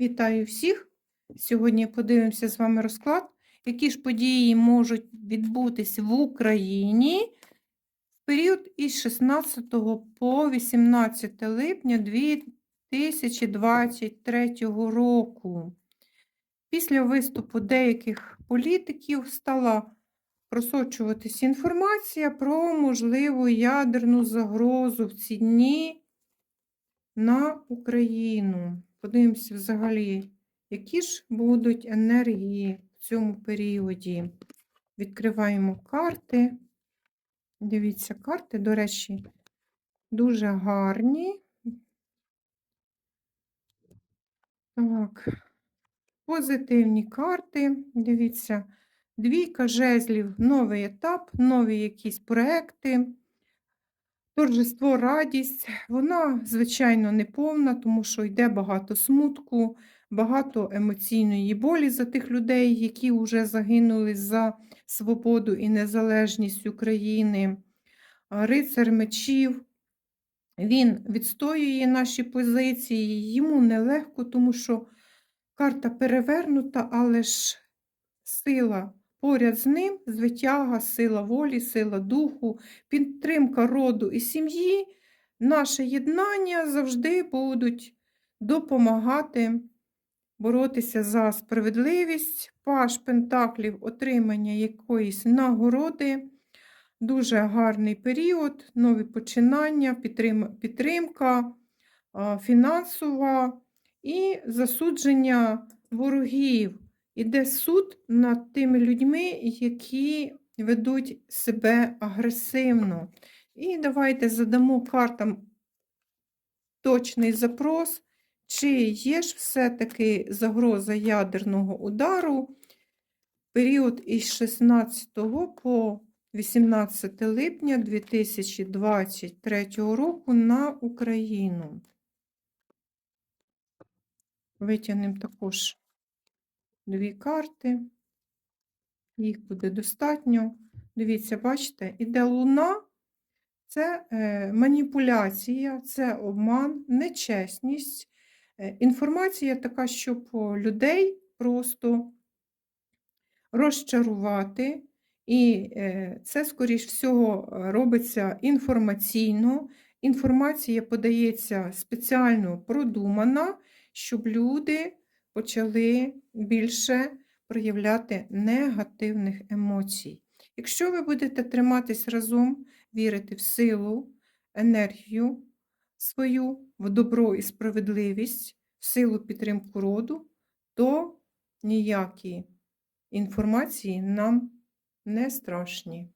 Вітаю всіх! Сьогодні подивимося з вами розклад, які ж події можуть відбутися в Україні в період із 16 по 18 липня 2023 року. Після виступу деяких політиків стала просочуватися інформація про можливу ядерну загрозу в ці дні на Україну. Подивимося взагалі, які ж будуть енергії в цьому періоді. Відкриваємо карти. Дивіться, карти, до речі, дуже гарні. Так, позитивні карти. Дивіться, двійка жезлів, новий етап, нові якісь проекти. Торжество, радість, вона, звичайно, не повна, тому що йде багато смутку, багато емоційної болі за тих людей, які вже загинули за свободу і незалежність України. Рицар мечів, він відстоює наші позиції, йому нелегко, тому що карта перевернута, але ж сила Поряд з ним звитяга, сила волі, сила духу, підтримка роду і сім'ї, наше єднання завжди будуть допомагати боротися за справедливість, паш пентаклів, отримання якоїсь нагороди. Дуже гарний період, нові починання, підтримка фінансова і засудження ворогів. Іде суд над тими людьми, які ведуть себе агресивно. І давайте задамо картам точний запрос, чи є ж все-таки загроза ядерного удару період із 16 по 18 липня 2023 року на Україну. Витягнемо також дві карти, їх буде достатньо. Дивіться, бачите, іде луна, це е, маніпуляція, це обман, нечесність. Е, інформація така, щоб людей просто розчарувати. І е, це, скоріш всього, робиться інформаційно. Інформація подається спеціально продумана, щоб люди почали більше проявляти негативних емоцій. Якщо ви будете триматись разом, вірити в силу, енергію свою, в добро і справедливість, в силу підтримку роду, то ніякі інформації нам не страшні.